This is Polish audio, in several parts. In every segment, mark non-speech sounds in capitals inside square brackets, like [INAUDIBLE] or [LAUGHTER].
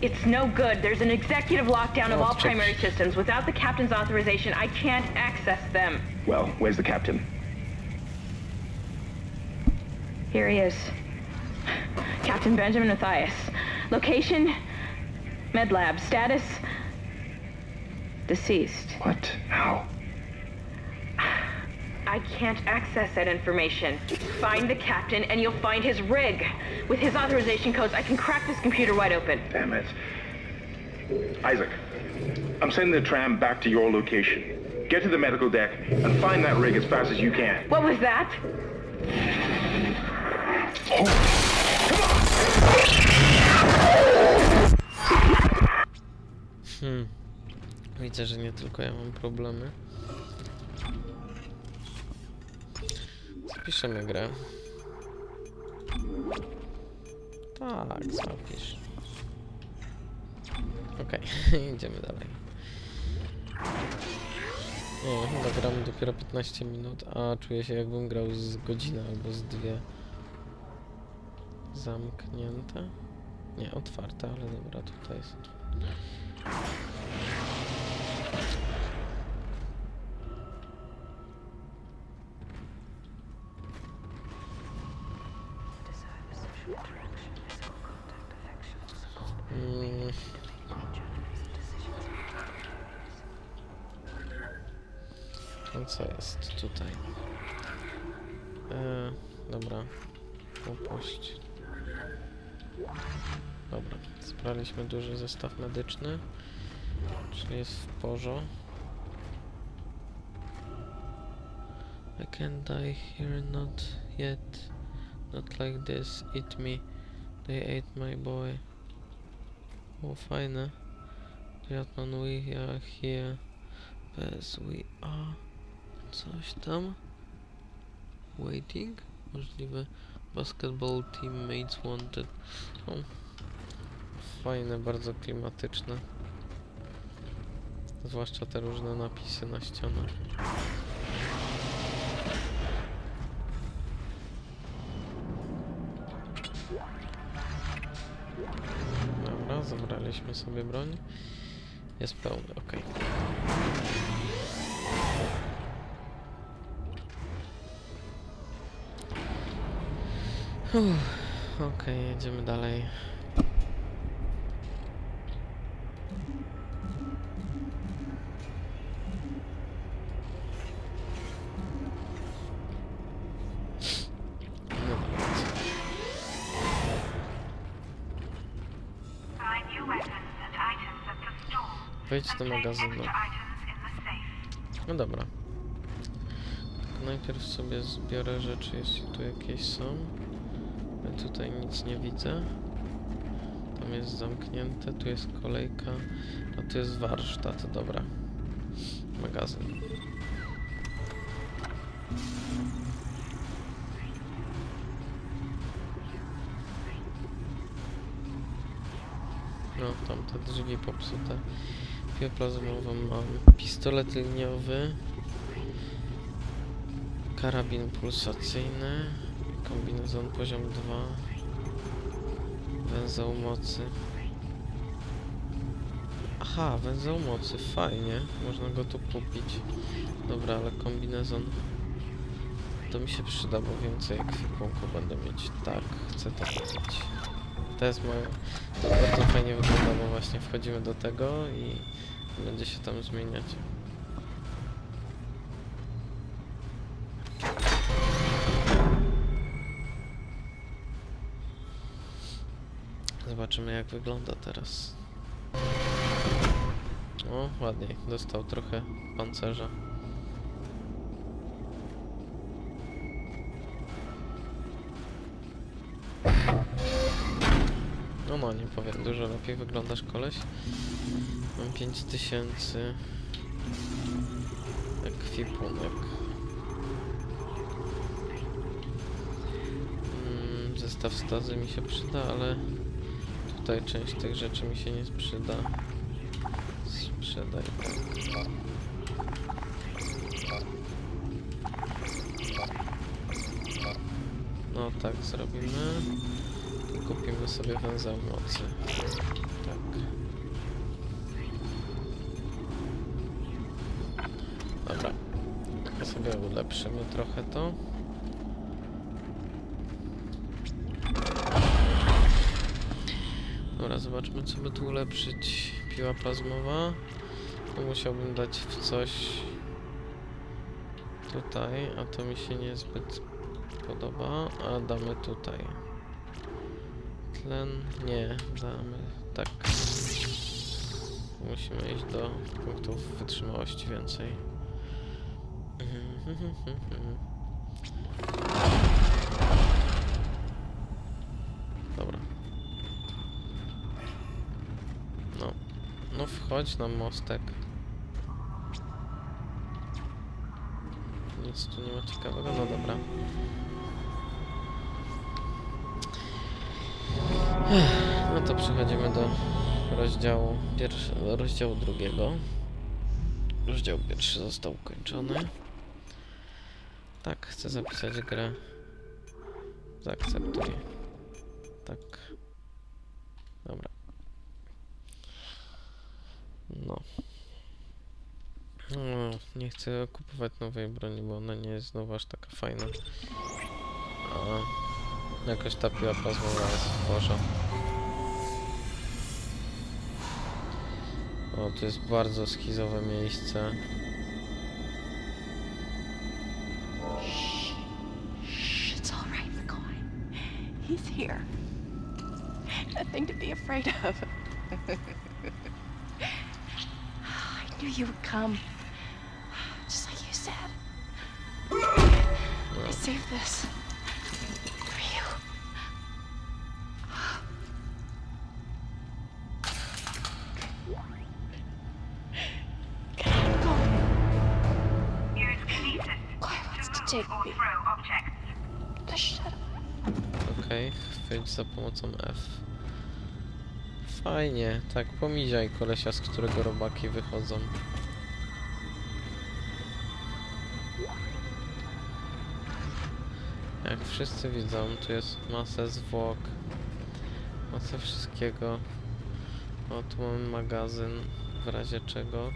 It's no good. There's an executive lockdown of Oh, all primary systems. Without the captain's authorization, I can't access them. Well, where's the captain? Here he is. Captain Benjamin Matthias. Location, med lab. Status, deceased. What? How? I can't access that information. Find the captain and you'll find his rig. With his authorization codes, I can crack this computer wide open. Damn it. Isaac, I'm sending the tram back to your location. Get to the medical deck and find that rig as fast as you can. What was that? Hmm. Widzę, że nie tylko ja mam problemy. Zapiszemy grę. Tak, zapisz. Okej, [LAUGHS] idziemy dalej. O, chyba gramy dopiero 15 minut, a czuję się jakbym grał z godziny albo z dwie. Zamknięte? Nie, otwarte, ale dobra, tutaj jest. Jest tutaj? E, dobra. Upuść. Dobra. Zebraliśmy duży zestaw medyczny. Czyli jest w porządku. I can't die here, not yet. Not like this. Eat me. They ate my boy. O, fajne. Jatman, we are here. As we are. Coś tam. Waiting? Możliwe. Basketball teammates wanted. O. Fajne, bardzo klimatyczne. Zwłaszcza te różne napisy na ścianach. Dobra, zabraliśmy sobie broń. Jest pełny, ok. Okej, jedziemy dalej. Wejdź do magazynu. No dobra. Tak, najpierw sobie zbiorę rzeczy, jeśli tu jakieś są. Tutaj nic nie widzę. Tam jest zamknięte, tu jest kolejka, a tu jest warsztat, dobra. Magazyn. No, tam te drzwi popsute. Bioplazmową mam. Pistolet liniowy. Karabin pulsacyjny. Kombinezon poziom 2. Węzeł mocy. Aha, węzeł mocy, fajnie. Można go tu kupić. Dobra, ale kombinezon to mi się przyda, bo więcej ekwipunku będę mieć. Tak, chcę to kupić. To jest moje... To bardzo fajnie wygląda, bo właśnie wchodzimy do tego i będzie się tam zmieniać. Zobaczymy jak wygląda teraz. O, ładniej. Dostał trochę pancerza. No no, nie powiem, dużo lepiej wyglądasz koleś. Mam 5000 ekwipunek. Mm, zestaw stazy mi się przyda, ale tutaj część tych rzeczy mi się nie sprzyda. Sprzedaj. No tak zrobimy. I kupimy sobie węzeł mocy. Tak. Dobra. Sobie ulepszymy trochę to. Dobra, zobaczmy co by tu ulepszyć. Piła plazmowa. To musiałbym dać w coś tutaj, a to mi się niezbyt podoba, a damy tutaj. Tlen, nie, damy tak. Musimy iść do punktów wytrzymałości więcej. [LAUGHS] Dobra. No. No wchodź na mostek. Nic tu nie ma ciekawego, no dobra. No to przechodzimy do rozdziału pierwszy, rozdziału drugiego. Rozdział pierwszy został ukończony. Tak, chcę zapisać grę. Zaakceptuj. Tak. Dobra. No. No, nie chcę kupować nowej broni, bo ona nie jest znowu aż taka fajna. A jakoś ta piła plazmowa jest porze. O, to jest bardzo schizowe miejsce. He's here. Nothing to be afraid of. [LAUGHS] I knew you would come. Just like you said. I saved this. For you. Can I go? Use kinesis McCoy wants to to take move me. throw objects. Just shut up. Okej, chwyć za pomocą F. Fajnie, tak pomiziaj kolesia, z którego robaki wychodzą. Jak wszyscy widzą, tu jest masę zwłok, masę wszystkiego. O, tu mamy magazyn, w razie czego.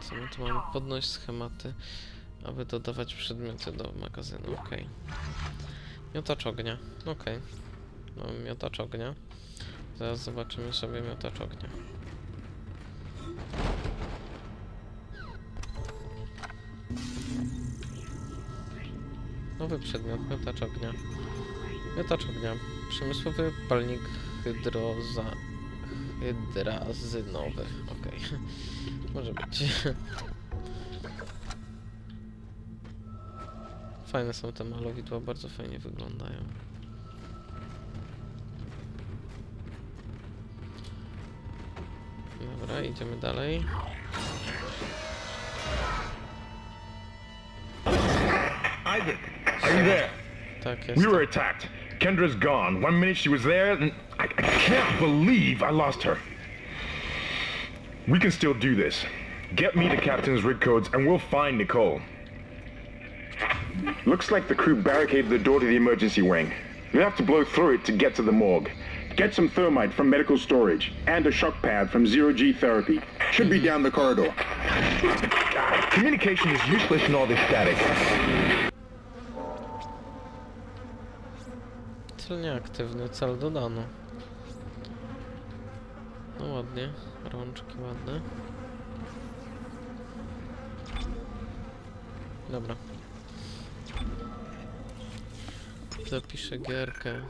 Co my tu mamy? Podnoś schematy, aby dodawać przedmioty do magazynu. Okej. Miotacz ognia. Okej. Mamy miotacz ognia. Zaraz zobaczymy sobie miotacz ognia. Nowy przedmiot, miotacz ognia. Miotacz ognia. Przemysłowy palnik hydroza... hydrazynowy. Okej. [LAUGHS] Może być. [LAUGHS] Fajne są te malowidła, bardzo fajnie wyglądają. Dobra, idziemy dalej. Isaac, are you there? Tak jest. We were attacked. Kendra's gone. One minute she was there, and I, I can't believe I lost her. We can still do this. Get me the captain's rig codes, and we'll find Nicole. Looks like the crew barricaded the door to the emergency wing. You'll have to blow through it to get to the morgue. Get some thermite from medical storage, and a shock pad from Zero G Therapy. Should be down the corridor. Communication is useless in all this static. Cel nieaktywny, cel dodano. No ładnie, rączki ładne. Dobra. Zapiszę gierkę.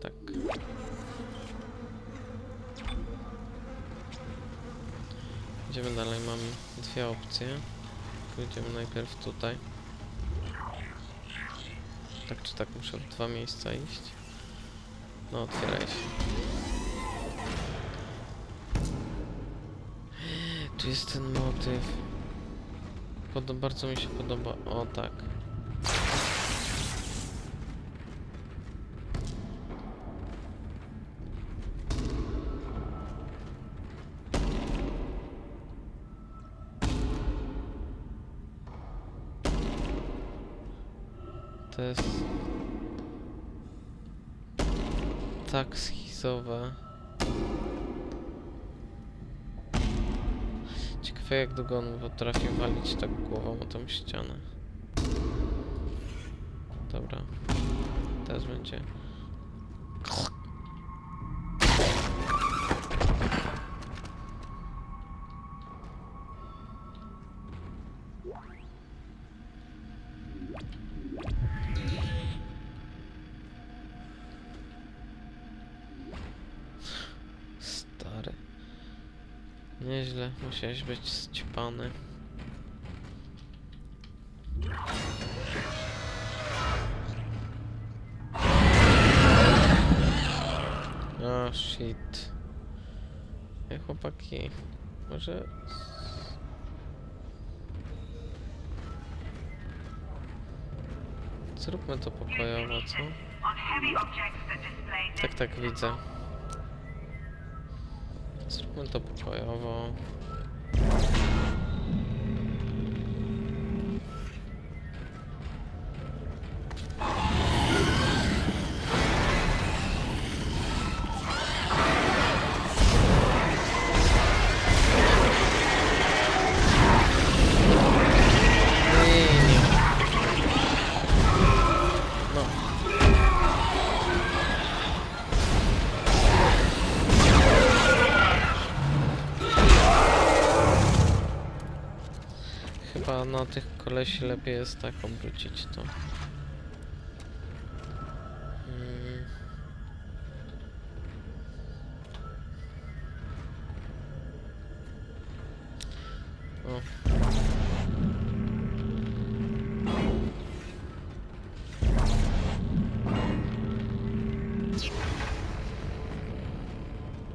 Tak. Idziemy dalej, mam dwie opcje. Pójdziemy najpierw tutaj. Tak czy tak muszę w dwa miejsca iść. No, otwieraj się. Tu jest ten motyw. Podo bardzo mi się podoba. O tak. To jest... Tak schizowe. Ciekawe jak długo on potrafi walić tak głową o tą ścianę. Dobra. Teraz będzie... Nieźle, musiałeś być zćpany. O shit. Ej, chłopaki, może... Zróbmy to pokojowo, co? Tak, tak, widzę. Zróbmy to pokojowo. Na tych kolesi lepiej jest tak obrócić to. Mm.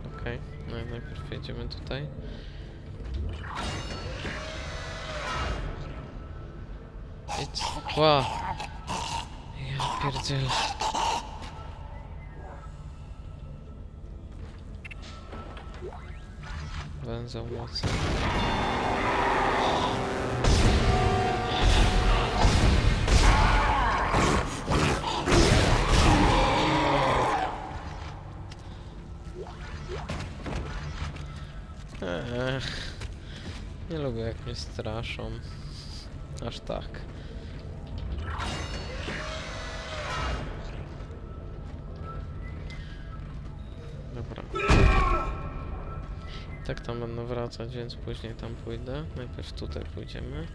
Okej, no i najpierw jedziemy tutaj. Idź. Ła! Ja pierdzielę. Węzeł mocy. Ech, nie lubię jak mnie straszą. Aż tak. Tak tam będę wracać, więc później tam pójdę. Najpierw tutaj pójdziemy.